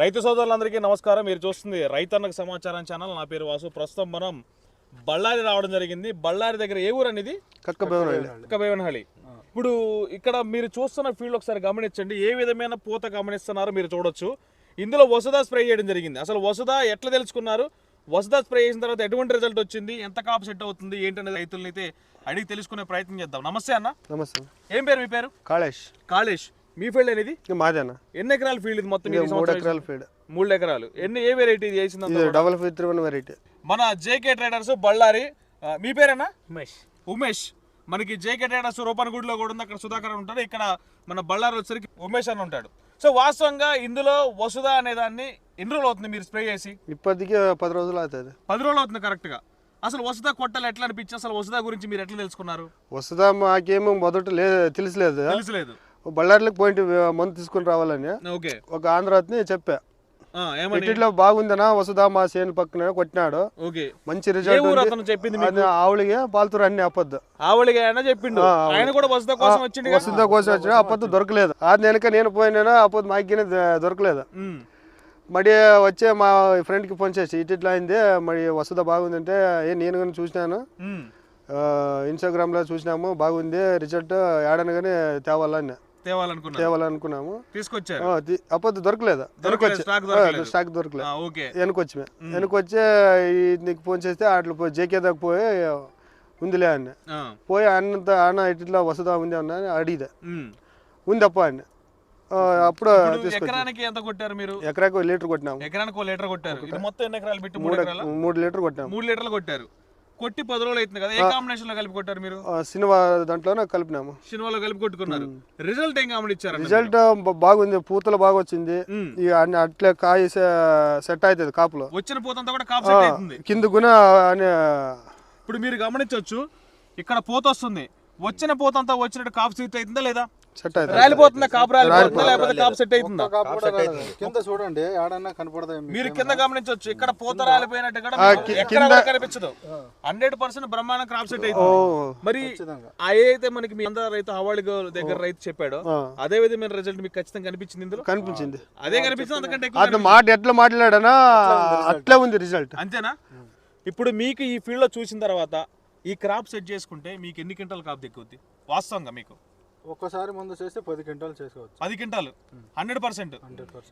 రైతు సోదరులందరికీ నమస్కారం. మీరు చూస్తుంది రైతన్నకు సమాచారం ఛానల్. నా పేరు వాసు. ప్రస్తుతం మనం బళ్ళారి రావడం జరిగింది. బళ్ళారి దగ్గర ఏ ఊరు అనేది కక్క బేవనహಳ್ಳಿ కబేవనహళి ఇప్పుడు ఇక్కడ మీరు చూస్తున్న ఫీల్డ్ ఒకసారి గమనించండి. ఏ విధమైన పూత గమనిస్తున్నారో మీరు చూడొచ్చు. ఇందులో వసుదా స్ప్రే చేయడం జరిగింది. అసలు వసుదా ఎట్లా తెలుసుకున్నారు? వసుదా స్ప్రే చేసిన తర్వాత ఎటువంటి రిజల్ట్ వచ్చింది? ఎంత కాపు సెట్ అవుతుంది? ఏంటనేది రైతుల్ని అయితే అడిగి తెలుసుకునే ప్రయత్నం చేద్దాం. నమస్తే అన్న. నమస్తే. ఏం పేరు మీ పేరు? కాళేష్. కాళేష్. మీ ఫీల్డ్ అనేది మాదేనా? ఎన్ని ఎకరాల ఫీల్డ్ ఇది మొత్తం మూడు ఎకరాల ఫీడ్ మూడు ఎకరాలు. ఎన్ని ఏ వెరైటీ ఇది double five three one variety మన జేకే ట్రేడర్స్ బళ్ళారి మీ పేరేనా? ఉమేష్. ఉమేష్. మనకి జేకే ట్రేడర్స్ రూపనగూడిలో కూడా ఉంది అక్కడ సుధాకర్ అని ఉంటాడు ఇక్కడ మన బళ్ళారి వచ్చేసరికి ఉమేష్ అని ఉంటాడు. సో వాస్తవంగా ఇందులో వసుధ అనే దాన్ని ఎన్ని రోజులు అవుతుంది మీరు స్ప్రే చేసి? ఇప్పటికి పది రోజులు అవుతుంది. పది రోజులు అవుతుంది కరెక్ట్గా అసలు వసుధ కొట్టాలి ఎట్లా అనిపించి అసలు వసుధ గురించి మీరు ఎట్లా తెలుసుకున్నారు? వస్తుందా మాకేమో మొదట లేదు తెలిసలేదు. తెలుసులేదు. బళ్ళార్లకు పోయింటి మందు తీసుకుని రావాలని. ఓకే. ఒక ఆంధ్రాత్ని చెప్పా. ఆ, ఇట్లా బాగుందనా వసుదా మా చేను పక్కన కొట్టినాడు. మంచి రిజల్ట్ చెప్పింది అది ఆవులిగా పాలుతురు అన్ని అప్పద్దు చెప్పిండు. ఆయన కూడా కోసం? వసుదా కోసం వచ్చిన అప్పద్దు దొరకలేదు. అది వెనక నేను పోయినా అప్పొద్దు మాకినే దొరకలేదు. మరి వచ్చే మా ఫ్రెండ్కి ఫోన్ చేసి ఇటు ఇట్లా అయింది మరి వసుద బాగుందంటే ఏ నేను కానీ చూసినాను. ఆ, ఇన్స్టాగ్రామ్లో చూసినాము బాగుంది రిజల్ట్ ఏడనగానే తేవాలని. తేవాలనుకున్నా తేవాలనుకున్నాము. తీసుకొచ్చారు. అప్పొద్దు దొరకలేదు. దొరకలేదు, స్టాక్ దొరకలేదు. ఓకే. వెనకొచ్చి వెనకొచ్చి నీకు ఫోన్ చేస్తే అట్లా పోయి జేకే దాకా పోయి ఉందిలే అన్న. పోయి అన్నంత అన్న ఇట్లా వసుదా ఉంది అన్న అని అడిగితే. ఉందప్ప అన్న. అప్పుడు ఎకరానికి ఎంత కొట్టారు మీరు? ఎకరాకు లీటర్ కొట్టినాము. ఎకరానికి లీటర్ కొట్టారు. మొత్తం ఎన్ని ఎకరాలు పెట్టి మూడు లీటర్ కొట్టినాము. మూడు లీటర్లు కొట్టారు. కొట్టి పది రోజులు అవుతుంది కదా. ఏ కాంబినేషన్లో కలిపి కొట్టారు మీరు? సినిమా దాంట్లోనే కలిపినాము. సినిమాలో కలిపి కొట్టుకున్నారు. రిజల్ట్ ఏం గమనించారు రిజల్ట్ బ- బాగుంది. పూతలు బాగా వచ్చింది. అట్లే కాయ సెట్ అవుతుంది కాపులో. వచ్చిన పోతంతా కూడా కాప్ సెట్ అవుతుంది. కింద గుణ ఇప్పుడు మీరు గమనించవచ్చు ఇక్కడ పోత వస్తుంది. వచ్చిన పోతంతా వచ్చినట్టు కాప్ సెట్ అవుతుందా లేదా? సెట్ అవుతుంది. రాలిపోతుందా? కాపు రాలిపోతుందా? లేకపోతే కాప్ సెట్ అవుతుందా? కింద చూడండి ఏడన్నా కనపడదా మీరు కింద గమనించవచ్చు. ఇక్కడ పూత రాలిపోయినట్టు కూడా కనిపించదు. హండ్రెడ్ పర్సెంట్ బ్రహ్మాండం క్రాప్ సెట్ అవుతుంది. మరి ఆ ఏదైతే మనకి మీ అందరూ రైతు హవాళి దగ్గర రైతు చెప్పాడో అదే విధమైన రిజల్ట్ మీకు ఖచ్చితంగా కనిపించింది ఇందులో? కనిపించింది. అదే కనిపించింది అంతకంటే ఎక్కువ అట్లా మాట ఎట్లా మాట్లాడానా? అట్లే ఉంది రిజల్ట్ అంతేనా? ఇప్పుడు మీకు ఈ ఫీల్డ్లో చూసిన తర్వాత ఈ క్రాప్ సెట్ చేసుకుంటే మీకు ఎన్ని క్వింటాల్ కాపు దిక్కుద్ది? వాస్తవంగా మీకు? ఒక్కసారి ముందు చేస్తే పది క్వింటాలు చేసుకోవచ్చు. పది quintal. Hundred percent. Hundred percent.